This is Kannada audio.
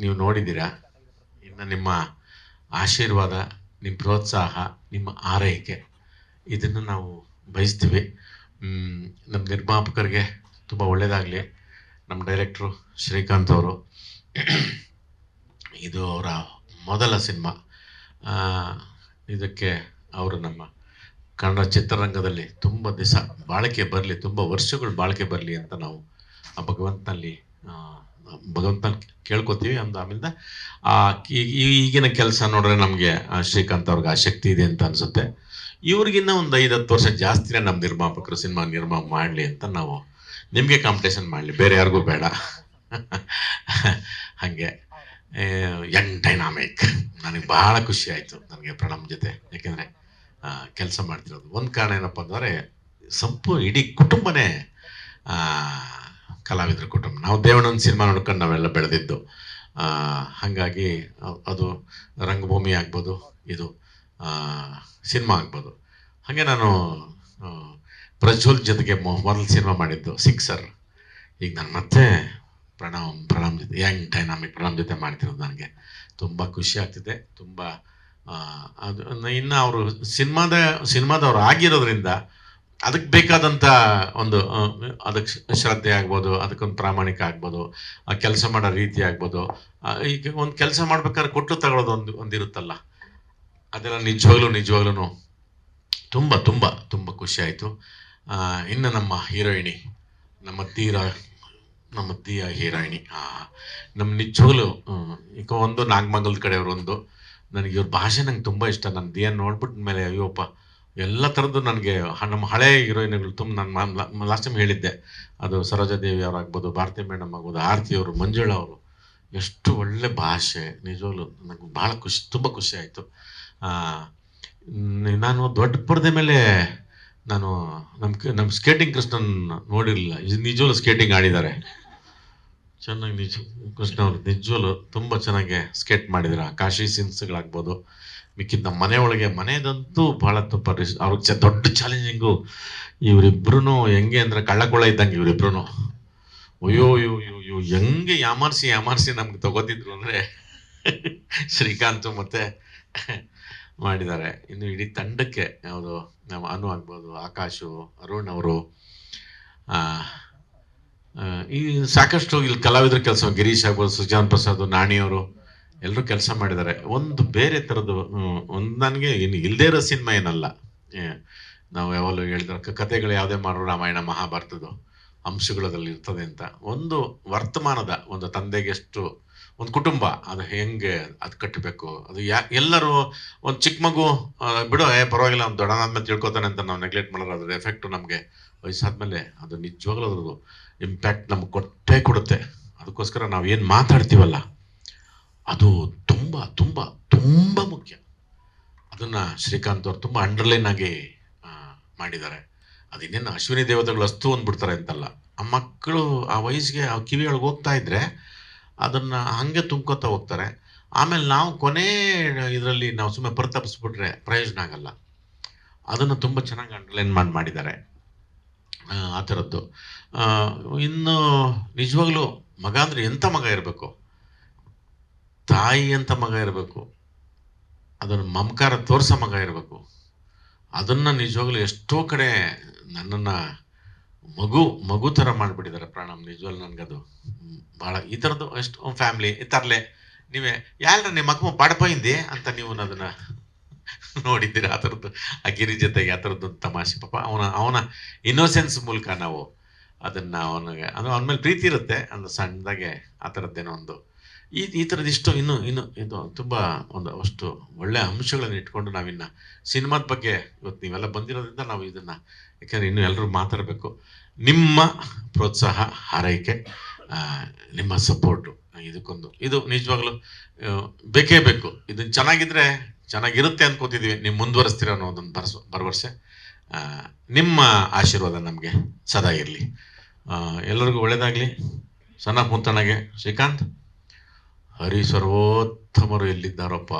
ನೀವು ನೋಡಿದ್ದೀರಾ? ಇನ್ನು ನಿಮ್ಮ ಆಶೀರ್ವಾದ, ನಿಮ್ಮ ಪ್ರೋತ್ಸಾಹ, ನಿಮ್ಮ ಆರೈಕೆ, ಇದನ್ನು ನಾವು ಬಯಸ್ತೀವಿ. ನಮ್ಮ ನಿರ್ಮಾಪಕರಿಗೆ ತುಂಬ ಒಳ್ಳೆಯದಾಗಲಿ ನಮ್ಮ ಡೈರೆಕ್ಟ್ರು ಶ್ರೀಕಾಂತ್ ಅವರು. ಇದು ಅವರ ಮೊದಲ ಸಿನಿಮಾ. ಇದಕ್ಕೆ ಅವರು ನಮ್ಮ ಕನ್ನಡ ಚಿತ್ರರಂಗದಲ್ಲಿ ತುಂಬ ದಿವಸ ಬಾಳಿಕೆ ಬರಲಿ, ತುಂಬ ವರ್ಷಗಳು ಬಾಳಿಕೆ ಬರಲಿ ಅಂತ ನಾವು ಆ ಭಗವಂತನಲ್ಲಿ ಭಗವಂತನ ಕೇಳ್ಕೊತೀವಿ ಅಂದ ಆಮೇಲೆ ಆ ಈಗಿನ ಕೆಲಸ ನೋಡಿದ್ರೆ ನಮಗೆ ಶ್ರೀಕಾಂತ್ ಅವ್ರಿಗೆ ಆ ಶಕ್ತಿ ಇದೆ ಅಂತ ಅನ್ಸುತ್ತೆ. ಇವ್ರಿಗಿನ್ನ ಒಂದು ಐದು ಹತ್ತು ವರ್ಷ ಜಾಸ್ತಿನೇ ನಮ್ಮ ನಿರ್ಮಾಪಕರು ಸಿನಿಮಾ ನಿರ್ಮಾಣ ಮಾಡಲಿ ಅಂತ ನಾವು ನಿಮಗೆ ಕಾಂಪಿಟೇಷನ್ ಮಾಡಲಿ, ಬೇರೆ ಯಾರಿಗೂ ಬೇಡ. ಹಾಗೆ. ಯಂಗ್ ಡೈನಾಮಿಕ್ ನನಗೆ ಬಹಳ ಖುಷಿ ಆಯಿತು ನನಗೆ ಪ್ರಣಮ್ ಜೊತೆ. ಯಾಕೆಂದರೆ ಕೆಲಸ ಮಾಡ್ತಿರೋದು. ಒಂದು ಕಾರಣ ಏನಪ್ಪ ಅಂದರೆ ಸಂಪೂ ಇಡೀ ಕುಟುಂಬನೇ ಕಲಾವಿದರ ಕುಟುಂಬ. ನಾವು ದೇವಣ್ಣನ ಸಿನಿಮಾ ನೋಡ್ಕೊಂಡು ನಾವೆಲ್ಲ ಬೆಳೆದಿದ್ದು. ಹಾಗಾಗಿ ಅದು ರಂಗಭೂಮಿ ಆಗ್ಬೋದು, ಇದು ಸಿನಿಮಾ ಆಗ್ಬೋದು. ಹಾಗೆ ನಾನು ಪ್ರಜ್ವಲ್ ಜೊತೆಗೆ ಮೊದಲು ಸಿನಿಮಾ ಮಾಡಿದ್ದು ಸಿಕ್ಸರ್. ಈಗ ನಾನು ಮತ್ತೆ ಪ್ರಣಾಮ್ ಪ್ರಣಾಮ್ ಜೊತೆ, ಯಂಗ್ ಡೈನಾಮಿಕ್ ಪ್ರಣಾಮ್ ಜೊತೆ ಮಾಡ್ತಿರೋದು ನನಗೆ ತುಂಬ ಖುಷಿ ಆಗ್ತಿದೆ. ತುಂಬ ಅದು, ಇನ್ನು ಅವರು ಸಿನಿಮಾದ, ಸಿನಿಮಾದವ್ರು ಆಗಿರೋದ್ರಿಂದ ಅದಕ್ಕೆ ಬೇಕಾದಂಥ ಒಂದು ಅದಕ್ಕೆ ಶ್ರ- ಶ್ರದ್ಧೆ ಆಗ್ಬೋದು, ಅದಕ್ಕೊಂದು ಪ್ರಾಮಾಣಿಕ ಆಗ್ಬೋದು, ಆ, ಕೆಲಸ ಮಾಡೋ ರೀತಿ ಆಗ್ಬೋದು. ಈಗ ಒಂದು ಕೆಲಸ ಮಾಡ್ಬೇಕಾದ್ರೆ ಕೊಟ್ಟು ತಗೊಳ್ಳೋದು ಒಂದು ಒಂದಿರುತ್ತಲ್ಲ ಅದೆಲ್ಲ ನಿಜವಾಗ್ಲೂ ನಿಜವಾಗ್ಲೂ ತುಂಬ ತುಂಬ ತುಂಬ ಖುಷಿ ಆಯಿತು. ಇನ್ನು ನಮ್ಮ ಹೀರೋಯಿನಿ ನಮ್ಮ ತೀರ, ನಮ್ಮ ತೀಯ ಹೀರೋಯಿನಿ ನಮ್ಮ ನಿಜವಾಗ್ಲೂ ಈಗ ಒಂದು ನಾಗಮಂಗಲದ ಕಡೆಯವರು ಒಂದು, ನನಗೆ ಇವ್ರ ಭಾಷೆ ನಂಗೆ ತುಂಬ ಇಷ್ಟ. ನಾನು ದಿಯನ್ನು ನೋಡ್ಬಿಟ್ಟ ಮೇಲೆ ಅಯ್ಯೋಪ್ಪ ಎಲ್ಲ ಥರದ್ದು ನನಗೆ ನಮ್ಮ ಹಳೆ ಹೀರೋಯಿನ್ಗಳು ತುಂಬ ನಾನು ಲಾಸ್ಟ್ ಟೈಮ್ ಹೇಳಿದ್ದೆ. ಅದು ಸರೋಜಾದೇವಿ ಅವರಾಗ್ಬೋದು, ಭಾರತಿ ಮೇಡಮ್ ಆಗ್ಬೋದು, ಆರತಿ ಅವರು, ಮಂಜುಳಾ ಅವರು. ಎಷ್ಟು ಒಳ್ಳೆ ಭಾಷೆ, ನಿಜವಾಗ್ಲು ನನಗೆ ಭಾಳ ಖುಷಿ, ತುಂಬ ಖುಷಿ ಆಯಿತು. ನಾನು ದೊಡ್ಡ ಪರದೆ ಮೇಲೆ ನಾನು ನಮ್ಮ ನಮ್ಮ ಸ್ಕೇಟಿಂಗ್ ಕೃಷ್ಣನ್ ನೋಡಿರಲಿಲ್ಲ. ನಿಜವಲ್ಲೂ ಸ್ಕೇಟಿಂಗ್ ಆಡಿದ್ದಾರೆ. ಚೆನ್ನಾಗಿ ನಿಜ, ಕೃಷ್ಣ ಅವರು ನಿಜವಲ್ಲೂ ತುಂಬ ಚೆನ್ನಾಗಿ ಸ್ಕೇಟ್ ಮಾಡಿದ್ರು. ಕಾಶಿ ಸೀನ್ಸ್ಗಳಾಗ್ಬೋದು ಮಿಕ್ಕಿದ ನಮ್ಮ ಮನೆ ಒಳಗೆ ಮನೆಯದಂತೂ ಬಹಳ ರಿಸ್ ಅವ್ರಿಗೆ ದೊಡ್ಡ ಚಾಲೆಂಜಿಂಗು ಇವರಿಬ್ರು ಹೆಂಗೆ ಅಂದ್ರೆ ಕಳ್ಳಕೊಳ್ಳ ಇದ್ದಂಗೆ ಇವರಿಬ್ರು ಅಯ್ಯೋ ಅಯ್ಯೋ ಅಯ್ಯೋ ಹೆಂಗೆ ಯಾಮಾರಿಸಿ ಯಾಮಾರಿಸಿ ನಮ್ಗೆ ತಗೋತಿದ್ರು ಅಂದರೆ ಶ್ರೀಕಾಂತ್ ಮತ್ತೆ ಮಾಡಿದ್ದಾರೆ. ಇನ್ನು ಇಡೀ ತಂಡಕ್ಕೆ ಯಾವುದು ನಾವು ಅನು ಆಗ್ಬೋದು, ಆಕಾಶು, ಅರುಣ್ ಅವರು ಈ ಸಾಕಷ್ಟು ಇಲ್ಲಿ ಕಲಾವಿದರ ಕೆಲಸ, ಗಿರೀಶ್ ಆಗ್ಬೋದು, ಸುಜಾನ್ ಪ್ರಸಾದ್ ನಾಣಿಯವರು ಎಲ್ಲರೂ ಕೆಲಸ ಮಾಡಿದ್ದಾರೆ. ಒಂದು ಬೇರೆ ಥರದ್ದು ಒಂದು ನನಗೆ ಇನ್ನು ಇಲ್ಲದೇ ಇರೋ ಸಿನಿಮಾ ಏನಲ್ಲ. ನಾವು ಯಾವಾಗಲೂ ಹೇಳಿದ್ರೆ ಕಥೆಗಳು ಯಾವುದೇ ಮಾಡೋ ರಾಮಾಯಣ ಮಹಾಭಾರತದ ಅಂಶಗಳು ಅದರಲ್ಲಿ ಇರ್ತದೆ ಅಂತ. ಒಂದು ವರ್ತಮಾನದ, ಒಂದು ತಂದೆಗೆ ಎಷ್ಟು, ಒಂದು ಕುಟುಂಬ, ಅದು ಹೆಂಗೆ ಅದು ಕಟ್ಟಬೇಕು ಅದು ಯಾ, ಎಲ್ಲರೂ ಒಂದು ಚಿಕ್ಕ ಮಗು ಬಿಡು, ಏ, ಪರವಾಗಿಲ್ಲ, ಅವ್ನು ದೊಡ್ಡನಾದ್ಮೇಲೆ ತಿಳ್ಕೊತಾನೆ ಅಂತ ನಾವು ನೆಗ್ಲೆಕ್ಟ್ ಮಾಡೋದು ಅದ್ರ ಎಫೆಕ್ಟು ನಮಗೆ ವಯಸ್ಸಾದ್ಮೇಲೆ ಅದು ನಿಜವಾಗ್ಲೂ ಅದ್ರದ್ದು ಇಂಪ್ಯಾಕ್ಟ್ ನಮ್ಗೆ ಕೊಟ್ಟೇ ಕೊಡುತ್ತೆ. ಅದಕ್ಕೋಸ್ಕರ ನಾವು ಏನು ಮಾತಾಡ್ತೀವಲ್ಲ ಅದು ತುಂಬ ತುಂಬ ತುಂಬ ಮುಖ್ಯ. ಅದನ್ನ ಶ್ರೀಕಾಂತ್ ಅವರು ತುಂಬ ಅಂಡರ್ಲೈನ್ ಆಗಿ ಮಾಡಿದ್ದಾರೆ. ಅದಿನ್ನೇನು ಅಶ್ವಿನಿ ದೇವತೆಗಳು ಅಸ್ತು ಅಂದ್ಬಿಡ್ತಾರೆ ಅಂತಲ್ಲ. ಆ ಮಕ್ಕಳು ಆ ವಯಸ್ಸಿಗೆ ಆ ಕಿವಿಯೊಳಗೆ ಹೋಗ್ತಾ ಇದ್ರೆ ಅದನ್ನ ಹಾಗೆ ತುಂಬ್ಕೊತಾ ಹೋಗ್ತಾರೆ. ಆಮೇಲೆ ನಾವು ಕೊನೆ ಇದರಲ್ಲಿ ನಾವು ಸುಮ್ಮನೆ ಪರಿತಪಿಸ್ಬಿಟ್ರೆ ಪ್ರಯೋಜನ ಆಗಲ್ಲ. ಅದನ್ನು ತುಂಬ ಚೆನ್ನಾಗಿ ಅಂಡರ್ಲೈನ್ ಮಾಡಿ ಮಾಡಿದ್ದಾರೆ. ಆ, ಥರದ್ದು ಇನ್ನು ನಿಜವಾಗ್ಲೂ ಮಗ ಅಂದರೆ ಎಂಥ ಮಗ ಇರಬೇಕು? ತಾಯಿ ಅಂತ ಮಗ ಇರಬೇಕು. ಅದನ್ನು ಮಮಕಾರ ತೋರಿಸೋ ಮಗ ಇರಬೇಕು. ಅದನ್ನು ನಿಜವಾಗ್ಲೂ ಎಷ್ಟೋ ಕಡೆ ನನ್ನನ್ನು ಮಗು ಮಗು ಥರ ಮಾಡಿಬಿಟ್ಟಿದ್ದಾರೆ ಪ್ರಾಣಮ್ ನಿಜವಾಗ್ಲು ನನಗದು ಭಾಳ ಈ ಥರದ್ದು ಎಷ್ಟು ಫ್ಯಾಮ್ಲಿ ಥರಲೆ ನೀವೇ ಯಾರ ನಿಮ್ಮ ಮಗು ಪಡಪೈಂದಿ ಅಂತ ನೀವು ಅದನ್ನ ನೋಡಿದ್ದೀರ? ಆ ಥರದ್ದು ಆ ಗಿರಿ ಜೊತೆಗೆ ಆ ಥರದ್ದು ತಮಾಷೆ. ಪಾಪ ಅವನ ಅವನ ಇನ್ನೋಸೆನ್ಸ್ ಮೂಲಕ ನಾವು ಅದನ್ನು ಅವನಿಗೆ, ಅದು ಅವನ ಮೇಲೆ ಪ್ರೀತಿ ಇರುತ್ತೆ. ಅಂದ್ರೆ ಸಣ್ಣದಾಗೆ ಆ ಥರದ್ದೇನೋ ಒಂದು ಈ ಈ ಥರದಿಷ್ಟು ಇನ್ನು ಇನ್ನು ಇದು ತುಂಬ ಒಂದು ಅಷ್ಟು ಒಳ್ಳೆಯ ಅಂಶಗಳನ್ನು ಇಟ್ಕೊಂಡು ನಾವಿನ್ನು ಸಿನಿಮಾದ ಬಗ್ಗೆ ಇವತ್ತು ನೀವೆಲ್ಲ ಬಂದಿರೋದ್ರಿಂದ ನಾವು ಇದನ್ನು, ಯಾಕೆಂದರೆ ಇನ್ನೂ ಎಲ್ಲರೂ ಮಾತಾಡಬೇಕು. ನಿಮ್ಮ ಪ್ರೋತ್ಸಾಹ, ಹಾರೈಕೆ ನಿಮ್ಮ ಸಪೋರ್ಟು ಇದಕ್ಕೊಂದು. ಇದು ನಿಜವಾಗ್ಲೂ ಬೇಕೇ ಬೇಕು. ಇದನ್ನು ಚೆನ್ನಾಗಿದ್ದರೆ ಚೆನ್ನಾಗಿರುತ್ತೆ ಅನ್ಕೋತಿದ್ದೀವಿ ನೀವು ಮುಂದುವರಿಸ್ತೀರ ಅನ್ನೋ ಒಂದೊಂದು ಭರಸ ನಿಮ್ಮ ಆಶೀರ್ವಾದ ನಮಗೆ ಸದಾ ಇರಲಿ. ಎಲ್ಲರಿಗೂ ಒಳ್ಳೆಯದಾಗಲಿ ಸಣ್ಣ ಪುಂತಣಗೆ ಶ್ರೀಕಾಂತ್. ಹರಿ ಸರ್ವೋತ್ತಮರು ಎಲ್ಲಿದ್ದಾರಪ್ಪ?